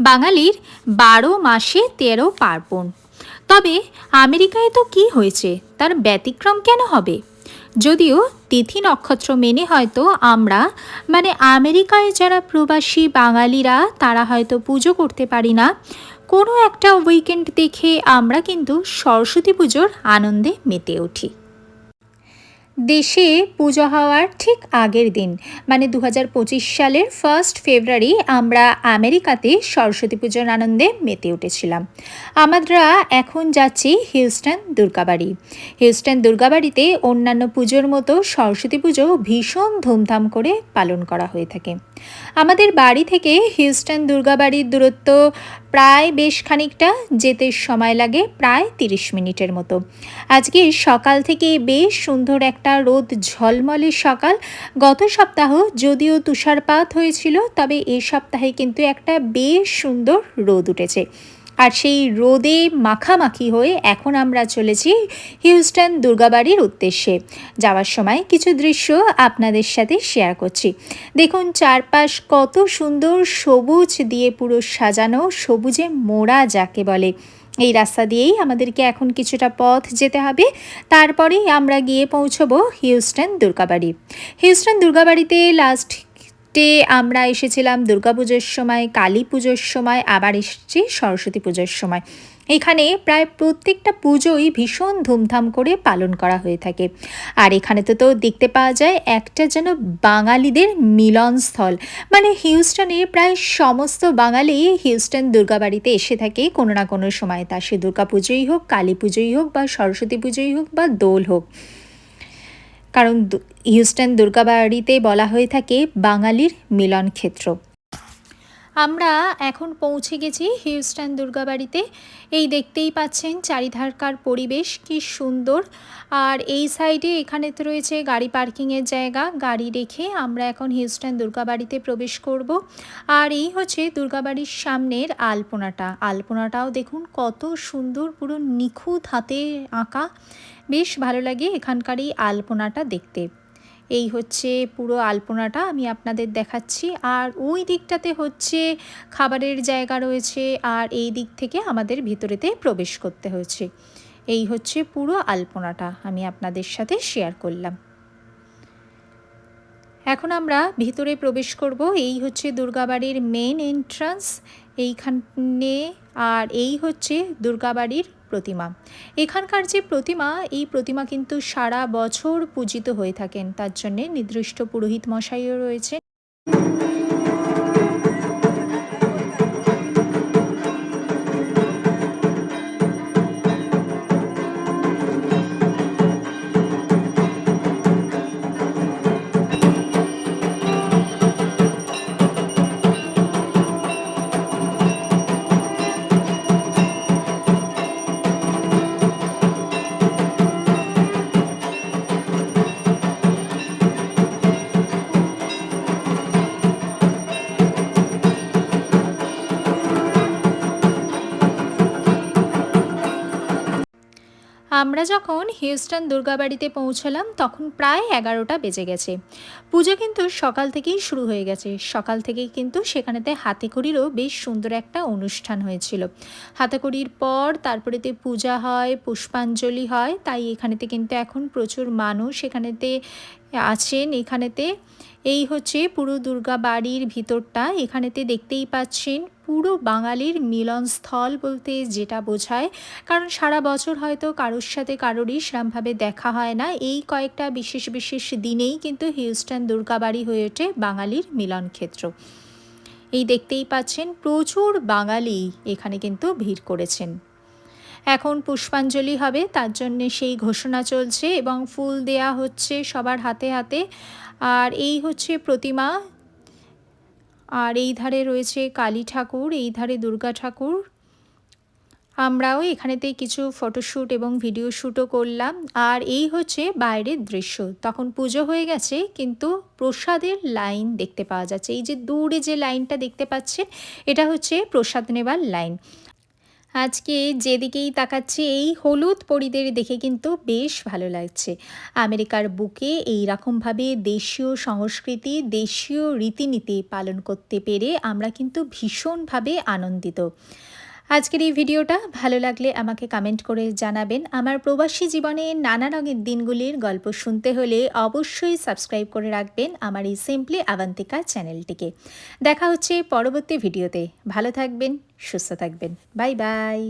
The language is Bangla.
বাঙালির বারো মাসে তেরো পার্বণ। তবে আমেরিকায় তো কি হয়েছে, তার ব্যতিক্রম কেন হবে? যদিও তিথি নক্ষত্র মেনে হয়তো আমরা মানে আমেরিকায় যারা প্রবাসী বাঙালিরা, তারা হয়তো পুজো করতে পারি না। কোনো একটা উইকেন্ড দেখে আমরা কিন্তু সরস্বতী পুজোর আনন্দে মেতে উঠি। দেশে পুজো হওয়ার ঠিক আগের দিন। মানে দু হাজার পঁচিশ সালের ফার্স্ট ফেব্রুয়ারি আমরা আমেরিকাতে সরস্বতী পুজোর আনন্দে মেতে উঠেছিলাম। আমরা এখন যাচ্ছি হিউস্টন দুর্গাবাড়ি। হিউস্টন দুর্গাবাড়িতে অন্যান্য পুজোর মতো সরস্বতী পুজো ভীষণ ধুমধাম করে পালন করা হয়ে থাকে। আমাদের বাড়ি থেকে হিউস্টন দুর্গাবাড়ির দূরত্ব প্রায় বেশ খানিকটা যেতে সময় লাগে, প্রায় তিরিশ মিনিটের মতো। আজকে সকাল থেকে বেশ সুন্দর একটা রোদ ঝলমলে সকাল। গত সপ্তাহ যদিও তুষারপাত হয়েছিল, তবে এ সপ্তাহে কিন্তু একটা বেশ সুন্দর রোদ উঠেছে। আর সেই রোদে মাখামাখি হয়ে এখন আমরা চলেছি হিউস্টন দুর্গাবাড়ির উদ্দেশ্যে। যাওয়ার সময় কিছু দৃশ্য আপনাদের সাথে শেয়ার করছি। দেখুন, চারপাশ কত সুন্দর সবুজ দিয়ে পুরো সাজানো সবুজে মোড়া যাকে বলে। এই রাস্তা দিয়েই আমাদেরকে এখন কিছুটা পথ যেতে হবে। তারপরেই আমরা গিয়ে পৌঁছবো হিউস্টন দুর্গাবাড়ি। হিউস্টন দুর্গাবাড়িতে লাস্ট ডে আমরা এসেছিলাম দুর্গাপুজোর সময়, কালী পুজোর সময়, আবার এসেছি সরস্বতী পুজোর সময়। এখানে প্রায় প্রত্যেকটা পুজোই ভীষণ ধুমধাম করে পালন করা হয়ে থাকে। আর এখানে তো তো দেখতে পাওয়া যায় একটা যেন বাঙালিদের মিলনস্থল। মানে হিউস্টনে প্রায় সমস্ত বাঙালি হিউস্টন দুর্গাবাড়িতে এসে থাকে কোনো না কোনো সময়। তা সে দুর্গা পুজোই হোক, কালী পুজোই হোক বা সরস্বতী পুজোই হোক বা দোল হোক। কারণ হিউস্টন দুর্গাবাড়িতে বলা হয়ে থাকে বাঙালির মিলন ক্ষেত্র আমরা এখন পৌঁছে গেছি হিউস্টন দুর্গাবাড়িতে। এই দেখতেই পাচ্ছেন চারিধারকার পরিবেশ, কি সুন্দর। আর এই সাইডে এখানে তো রয়েছে গাড়ি পার্কিংয়ের জায়গা। গাড়ি রেখে আমরা এখন হিউস্টন দুর্গাবাড়িতে প্রবেশ করব। আর এই হচ্ছে দুর্গাবাড়ির সামনের আলপনাটা। আলপনাটাও দেখুন কত সুন্দর, পুরো নিখুঁত হাতে আঁকা। বেশ ভালো লাগে এখানকার এই আলপনাটা দেখতে। এই হচ্ছে পুরো আলপনাটা আমি আপনাদের দেখাচ্ছি। আর ওই দিকটাতে হচ্ছে খাবারের জায়গা রয়েছে আর এই দিক থেকে আমাদের ভিতরেতে প্রবেশ করতে হয়েছে। এই হচ্ছে পুরো আলপনাটা আমি আপনাদের সাথে শেয়ার করলাম। এখন আমরা ভিতরে প্রবেশ করব। এই হচ্ছে দুর্গাবাড়ির মেন এন্ট্রান্স এইখানে আর এই হচ্ছে দুর্গাবাড়ির প্রতিমা। এখানকার যে প্রতিমা, এই প্রতিমা কিন্তু সারা বছর পূজিত হয়ে থাকেন। তার জন্যে নির্দিষ্ট পুরোহিত মশাইও রয়েছে আমরা যখন হিউস্টন দুর্গাবাড়িতে পৌঁছলাম, তখন প্রায় এগারোটা বেজে গেছে। পুজো কিন্তু সকাল থেকেই শুরু হয়ে গেছে। সকাল থেকেই কিন্তু সেখানেতে হাতেখড়িরও বেশ সুন্দর একটা অনুষ্ঠান হয়েছিল। হাতেখড়ির পর তারপরেতে পূজা হয়, পুষ্পাঞ্জলি হয়, তাই এখানেতে কিন্তু এখন প্রচুর মানুষ এখানেতে আছেন। এখানেতে এই হচ্ছে পুরো দুর্গা বাড়ির ভিতরটা। এখানেতে দেখতেই পাচ্ছেন পুরো বাঙালির মিলনস্থল বলতে যেটা বোঝায়। কারণ সারা বছর হয়তো কারোর সাথে কারোরই সেরমভাবে দেখা হয় না। এই কয়েকটা বিশেষ বিশেষ দিনেই কিন্তু হিউস্টন দুর্গাবাড়ি হয়ে ওঠে বাঙালির মিলন ক্ষেত্র এই দেখতেই পাচ্ছেন প্রচুর বাঙালি এখানে কিন্তু ভিড় করেছেন। এখন পুষ্পাঞ্জলি হবে, তার জন্যে সেই ঘোষণা চলছে এবং ফুল দেয়া হচ্ছে সবার হাতে হাতে। আর এই হচ্ছে প্রতিমা। আর এই ধারে রয়েছে কালী ঠাকুর, এই ধারে দুর্গা ঠাকুর। আমরাও এখানেতে কিছু ফটোশ্যুট এবং ভিডিও শ্যুটও করলাম। আর এই হচ্ছে বাইরের দৃশ্য। তখন পুজো হয়ে গেছে, কিন্তু প্রসাদের লাইন দেখতে পাওয়া যাচ্ছে। এই যে দূরে যে লাইনটা দেখতে পাচ্ছেন, এটা হচ্ছে প্রসাদ নেবার লাইন। আজকে যেদিকেই তাকাচ্ছি, এই হলুদ পরিদের দেখে কিন্তু বেশ ভালো লাগছে। আমেরিকার বুকে এই রকমভাবে দেশীয় সংস্কৃতি, দেশীয় রীতিনীতি পালন করতে পেরে আমরা কিন্তু ভীষণভাবে আনন্দিত। আজকের এই ভিডিওটা ভালো লাগলে আমাকে কমেন্ট করে জানাবেন। আমার প্রবাসী জীবনে নানা রঙের দিনগুলির গল্প শুনতে হলে অবশ্যই সাবস্ক্রাইব করে রাখবেন আমার এই সিম্পলি আবান্তিকা চ্যানেলটিকে দেখা হচ্ছে পরবর্তী ভিডিওতে। ভালো থাকবেন, সুস্থ থাকবেন। Bye bye